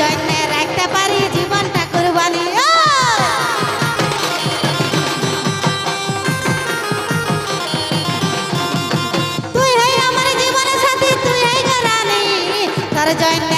জন্য রাখতে পারি জীবনটা কুরবানি। তুই হই আমার জীবনের সাথী, তুই হই রানী তোর জন্য